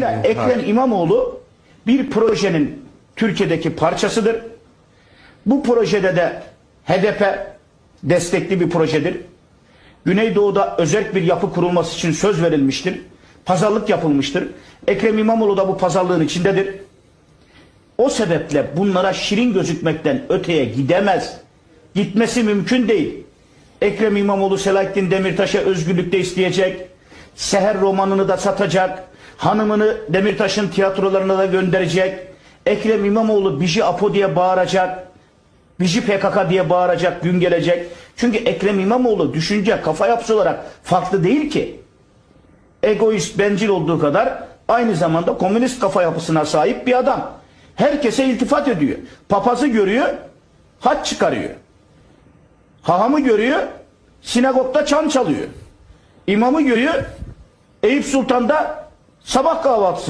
Dolayısıyla Ekrem İmamoğlu bir projenin Türkiye'deki parçasıdır. Bu projede de HDP destekli bir projedir. Güneydoğu'da özel bir yapı kurulması için söz verilmiştir. Pazarlık yapılmıştır. Ekrem İmamoğlu da bu pazarlığın içindedir. O sebeple bunlara şirin gözükmekten öteye gidemez. Gitmesi mümkün değil. Ekrem İmamoğlu Selahattin Demirtaş'a özgürlükte isteyecek. Seher romanını da satacak. Hanımını Demirtaş'ın tiyatrolarına da gönderecek. Ekrem İmamoğlu Biji Apo diye bağıracak. Biji PKK diye bağıracak gün gelecek. Çünkü Ekrem İmamoğlu düşünce kafa yapısı olarak farklı değil ki. Egoist, bencil olduğu kadar aynı zamanda komünist kafa yapısına sahip bir adam. Herkese iltifat ediyor. Papazı görüyor, haç çıkarıyor. Hahamı görüyor, sinagogda çan çalıyor. İmamı görüyor, Eyüp Sultan'da sabah kahvaltısı